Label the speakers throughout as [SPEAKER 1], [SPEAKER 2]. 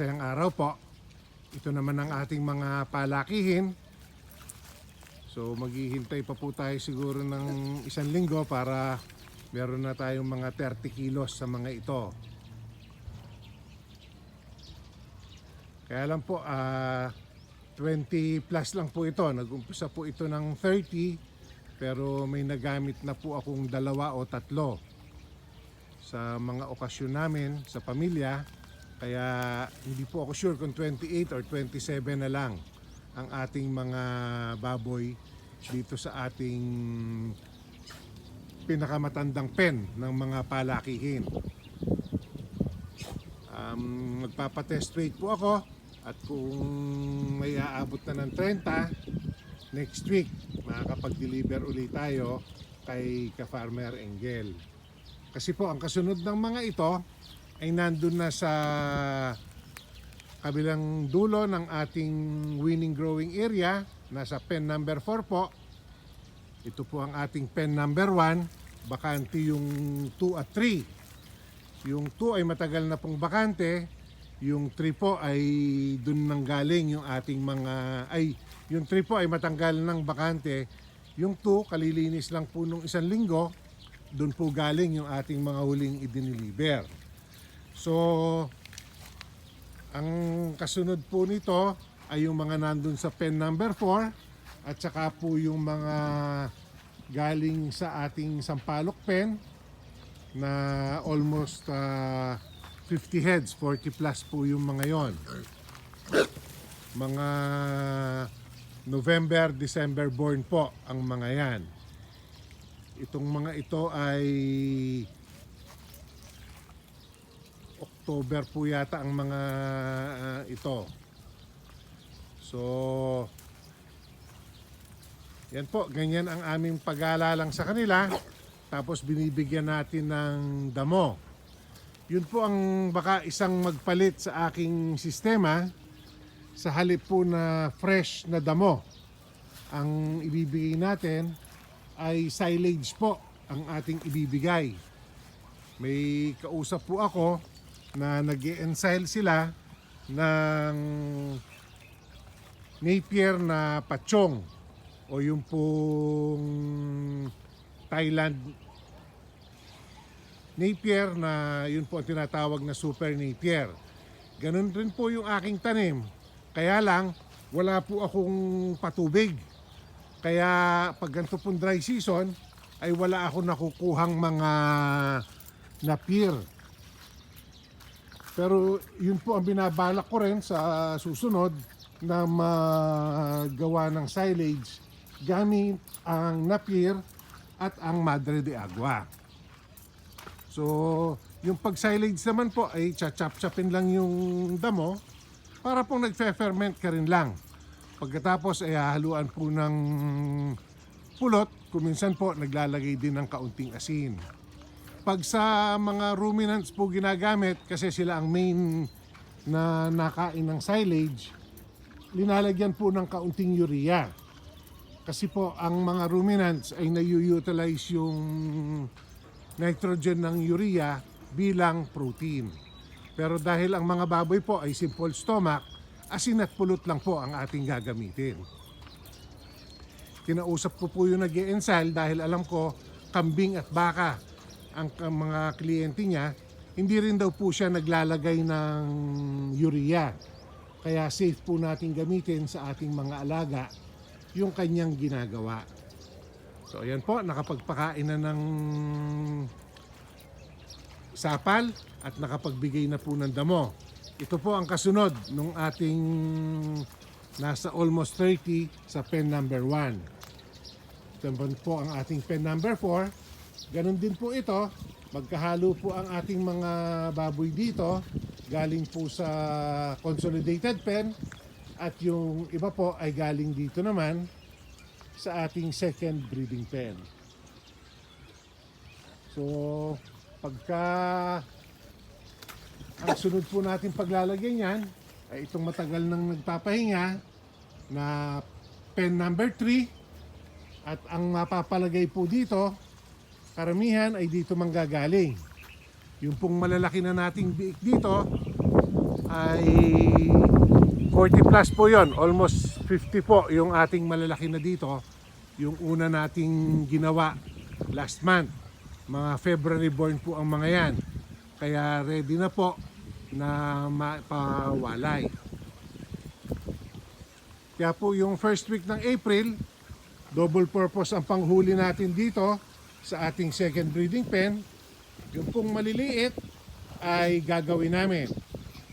[SPEAKER 1] masayang araw po. Ito naman ang ating mga palakihin. So maghihintay pa po tayo siguro ng isang linggo para meron na tayong mga 30 kilos sa mga ito. Kaya lang po, ah 20 plus lang po ito. Nag-umpisa po ito ng 30 pero may nagamit na po akong dalawa o tatlo sa mga okasyon namin sa pamilya. Kaya hindi po ako sure kung 28 or 27 na lang ang ating mga baboy dito sa ating pinakamatandang pen ng mga palakihin. Um, magpapatest rate po ako at kung may aabot na ng 30 next week makakapag-deliver ulit tayo kay ka-farmer Engel. Kasi po ang kasunod ng mga ito ay nandun na sa kabilang dulo ng ating winning growing area nasa pen number 4 po. Ito po ang ating pen number 1 bakante yung 2 at 3 yung 2 ay matagal na pong bakante yung 3 po ay dun nang galing yung ating mga ay yung 3 po ay matanggal ng bakante. Yung 2 kalilinis lang po nung isang linggo dun po galing yung ating mga huling idiniliber so ang kasunod po nito ay yung mga nandun sa pen number 4 at saka po yung mga galing sa ating sampalok pen na almost ah, 50 heads, 40 plus po yung mga yon. Mga November, December born po ang mga yan. Itong mga ito ay October po yata ang mga ah, ito. So, yan po, ganyan ang aming pag-aalalang sa kanila. Tapos binibigyan natin ng damo. Yun po ang baka isang magpalit sa aking sistema sa halip po na fresh na damo. Ang ibibigay natin ay silage po ang ating ibibigay. May kausap po ako na nag ensile sila ng Napier na pachong o yung pong Thailand Napier na yun po ang tinatawag na Super Napier. Ganun rin po yung aking tanim. Kaya lang, wala po akong patubig. Kaya pag ganito pong dry season, ay wala ako nakukuhang mga napier. Pero yun po ang binabalak ko rin sa susunod na magawa ng silage gamit ang napier at ang madre de agua. So, yung pag-silage naman po ay chachap-chapin lang yung damo para pong nagfe-ferment ka rin lang. Pagkatapos ay hahaluan po ng pulot, kuminsan po naglalagay din ng kaunting asin. Pag sa mga ruminants po ginagamit kasi sila ang main na nakain ng silage, linalagyan po ng kaunting urea. Kasi po ang mga ruminants ay na-utilize yung nitrogen ng urea bilang protein. Pero dahil ang mga baboy po ay simple stomach, asin at pulot lang po ang ating gagamitin. Kinausap ko po yung nag dahil alam ko kambing at baka ang mga kliyente niya, hindi rin daw po siya naglalagay ng urea. Kaya safe po natin gamitin sa ating mga alaga yung kanyang ginagawa. So ayan po, nakapagpakain na ng sapal at nakapagbigay na po ng damo. Ito po ang kasunod nung ating nasa almost 30 sa pen number 1. Ito po ang ating pen number 4. Ganon din po ito. Magkahalo po ang ating mga baboy dito. Galing po sa consolidated pen. At yung iba po ay galing dito naman sa ating second breeding pen. So, pagka ang sunod po natin paglalagay niyan ay itong matagal nang nagpapahinga na pen number 3 at ang mapapalagay po dito karamihan ay dito manggagaling. Yung pong malalaki na nating biik dito ay 40 plus po yon almost 50 po yung ating malalaki na dito. Yung una nating ginawa last month. Mga February born po ang mga yan. Kaya ready na po na mapawalay. Kaya po yung first week ng April double purpose ang panghuli natin dito sa ating second breeding pen yung pong maliliit ay gagawin namin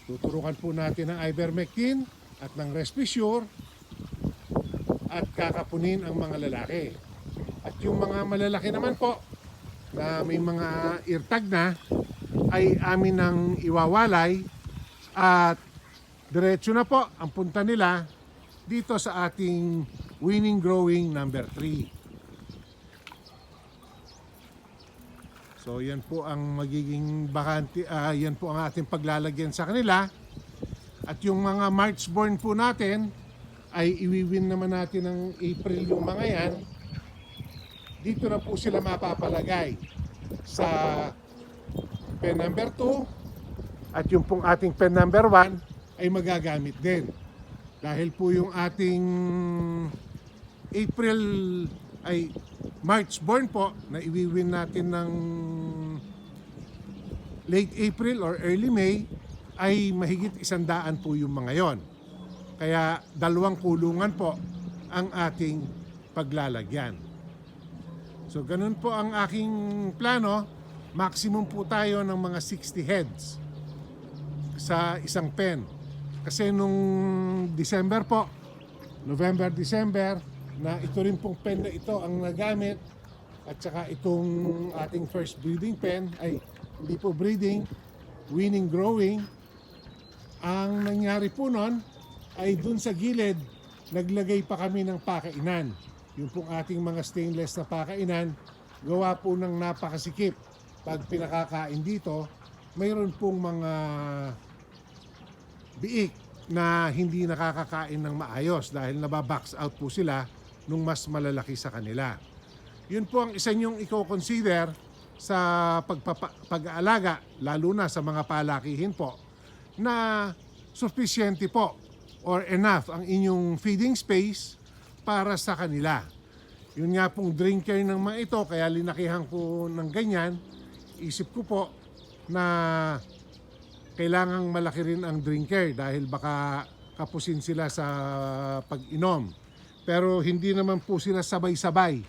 [SPEAKER 1] tuturukan po natin ng ivermectin at ng respisure at kakapunin ang mga lalaki. At yung mga malalaki naman po na may mga irtag na ay amin nang iwawalay at diretso na po ang punta nila dito sa ating winning growing number 3. So yan po ang magiging bakante, ah, yan po ang ating paglalagyan sa kanila. At yung mga March born po natin ay iwiwin naman natin ng April yung mga yan. Dito na po sila mapapalagay sa pen number 2 at yung pong ating pen number 1 ay magagamit din. Dahil po yung ating April ay March born po na iwiwin natin ng late April or early May ay mahigit isandaan po yung mga yon. Kaya dalawang kulungan po ang ating paglalagyan. So ganun po ang aking plano. Maximum po tayo ng mga 60 heads sa isang pen. Kasi nung December po, November, December, na ito rin pong pen na ito ang nagamit at saka itong ating first breeding pen ay hindi po breeding, winning growing. Ang nangyari po nun ay dun sa gilid, naglagay pa kami ng pakainan. Yung pong ating mga stainless na pakainan, gawa po ng napakasikip. Pag pinakakain dito, mayroon pong mga biik na hindi nakakakain ng maayos dahil nababox out po sila nung mas malalaki sa kanila. Yun po ang isa niyong i-consider sa pagpapa- pag-aalaga, lalo na sa mga palakihin po, na sufficiente po or enough ang inyong feeding space para sa kanila. Yun nga pong drinker ng mga ito, kaya linakihan ko ng ganyan, isip ko po na kailangang malaki rin ang drinker dahil baka kapusin sila sa pag-inom. Pero hindi naman po sila sabay-sabay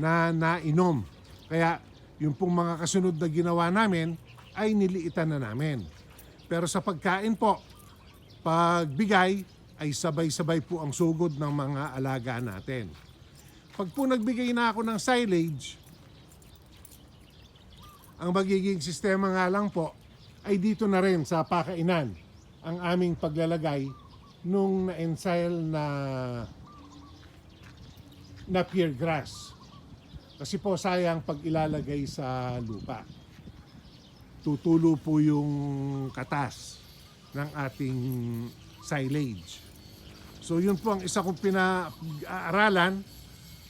[SPEAKER 1] na nainom. Kaya yung pong mga kasunod na ginawa namin ay niliitan na namin. Pero sa pagkain po, pagbigay ay sabay-sabay po ang sugod ng mga alaga natin. Pag po nagbigay na ako ng silage, ang magiging sistema nga lang po ay dito na rin sa pakainan ang aming paglalagay nung na-ensile na napier grass. Kasi po sayang pag ilalagay sa lupa. Tutulo po yung katas ng ating silage. So yun po ang isa kong pinag-aaralan.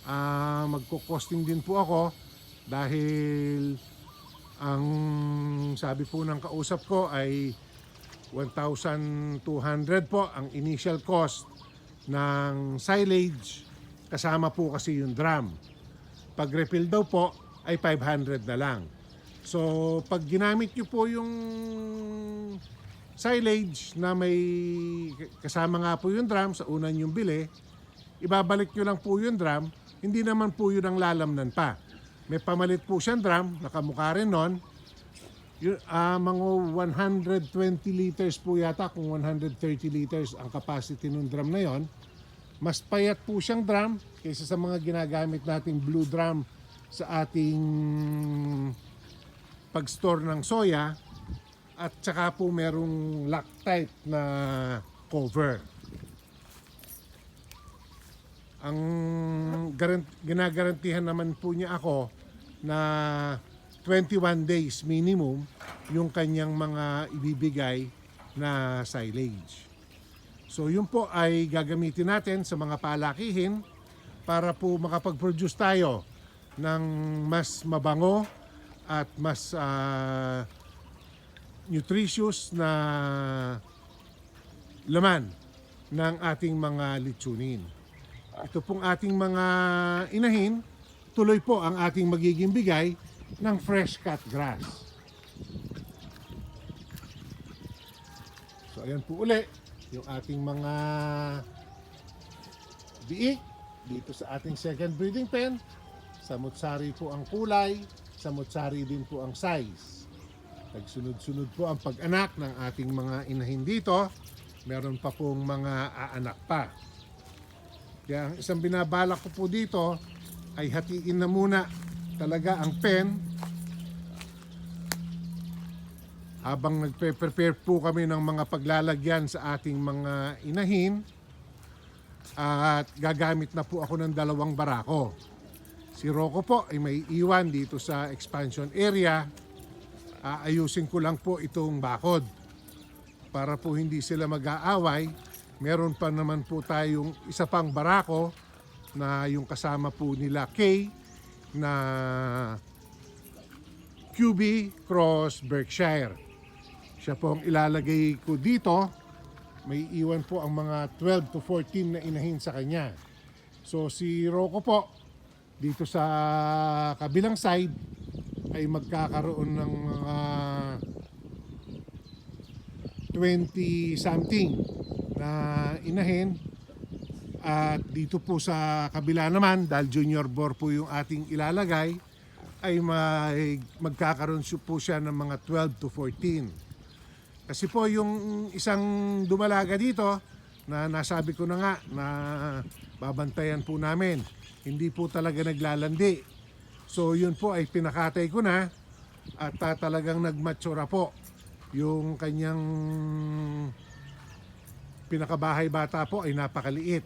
[SPEAKER 1] Ah, magko-costing din po ako dahil ang sabi po ng kausap ko ay 1,200 po ang initial cost ng silage kasama po kasi yung drum. Pag refill daw po ay 500 na lang. So pag ginamit nyo po yung silage na may kasama nga po yung drum sa unan yung bili, ibabalik nyo lang po yung drum, hindi naman po yun ang lalamnan pa. May pamalit po siyang drum, nakamukha rin nun. Yun, ah, mga 120 liters po yata, kung 130 liters ang capacity ng drum na yon. Mas payat po siyang drum kaysa sa mga ginagamit nating blue drum sa ating pag-store ng soya at saka po merong Loctite na cover. Ang garan- ginagarantihan naman po niya ako na 21 days minimum yung kanyang mga ibibigay na silage. So yun po ay gagamitin natin sa mga palakihin para po makapag-produce tayo ng mas mabango at mas ah, nutritious na laman ng ating mga litsunin. Ito pong ating mga inahin, tuloy po ang ating magiging bigay ng fresh cut grass. So ayan po uli yung ating mga biik dito sa ating second breeding pen. Samutsari po ang kulay, samutsari din po ang size. Nagsunod-sunod po ang pag-anak ng ating mga inahin dito. Meron pa pong mga aanak pa. Kaya ang isang binabalak ko po dito ay hatiin na muna talaga ang pen habang nagpe-prepare po kami ng mga paglalagyan sa ating mga inahin at gagamit na po ako ng dalawang barako. Si Rocco po ay may iwan dito sa expansion area. Aayusin ko lang po itong bakod para po hindi sila mag-aaway. Meron pa naman po tayong isa pang barako na yung kasama po nila Kay na QB Cross Berkshire. Siya po ang ilalagay ko dito. May iwan po ang mga 12 to 14 na inahin sa kanya. So si Rocco po, dito sa kabilang side, ay magkakaroon ng mga 20 something na inahin. At dito po sa kabila naman, dahil junior bore po yung ating ilalagay, ay may, magkakaroon po siya ng mga 12 to 14. Kasi po yung isang dumalaga dito na nasabi ko na nga na babantayan po namin. Hindi po talaga naglalandi. So yun po ay pinakatay ko na at ah, talagang nagmatsura po yung kanyang pinakabahay bata po ay napakaliit.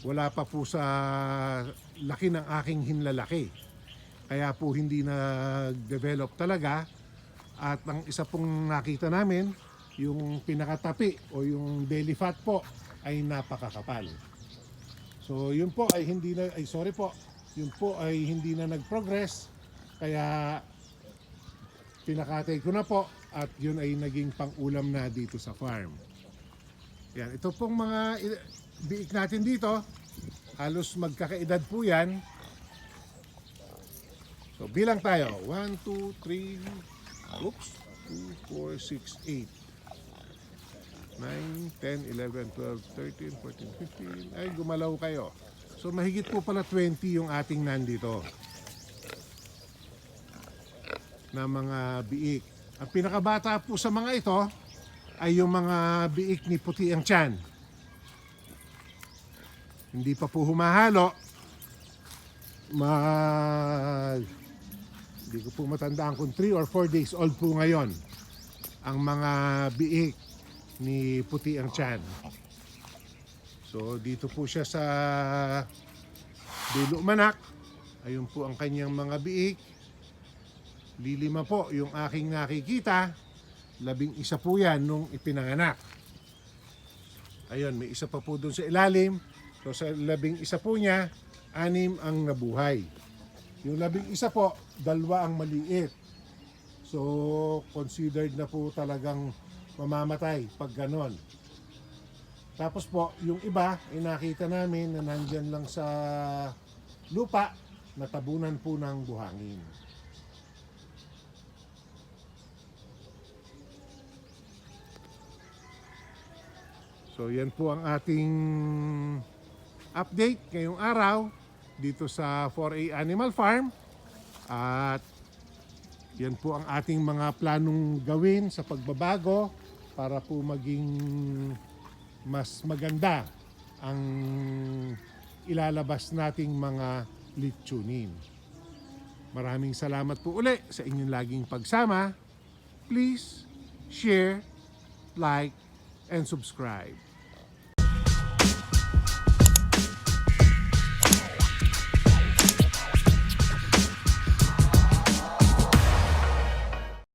[SPEAKER 1] Wala pa po sa laki ng aking hinlalaki. Kaya po hindi nag-develop talaga at ang isa pong nakita namin, yung pinakatapi o yung belly fat po ay napakakapal. So yun po ay hindi na, ay sorry po, yun po ay hindi na nag-progress. Kaya pinakatay ko na po at yun ay naging pang-ulam na dito sa farm. Yan, ito pong mga biik natin dito, halos magkakaedad po yan. So bilang tayo, 1, 2, 3, Oops. 2, 4, 6, 8. 9, 10, 11, 12, 13, 14, 15. Ay, gumalaw kayo. So, mahigit po pala 20 yung ating nandito. Na mga biik. Ang pinakabata po sa mga ito ay yung mga biik ni Puti ang Tiyan. Hindi pa po humahalo. Mag hindi ko po matandaan kung 3 or 4 days old po ngayon ang mga biik ni Puti ang Chan. So dito po siya sa Dulo Manak. Ayun po ang kanyang mga biik. Lilima po yung aking nakikita. Labing isa po yan nung ipinanganak. Ayun, may isa pa po doon sa ilalim. So sa labing isa po niya, anim ang nabuhay. Yung labing isa po, dalawa ang maliit. So, considered na po talagang mamamatay pag ganon. Tapos po, yung iba, inakita namin na nandyan lang sa lupa, natabunan po ng buhangin. So, yan po ang ating update ngayong araw dito sa 4A Animal Farm. At yan po ang ating mga planong gawin sa pagbabago para po maging mas maganda ang ilalabas nating mga litsunin. Maraming salamat po uli sa inyong laging pagsama. Please share, like, and subscribe.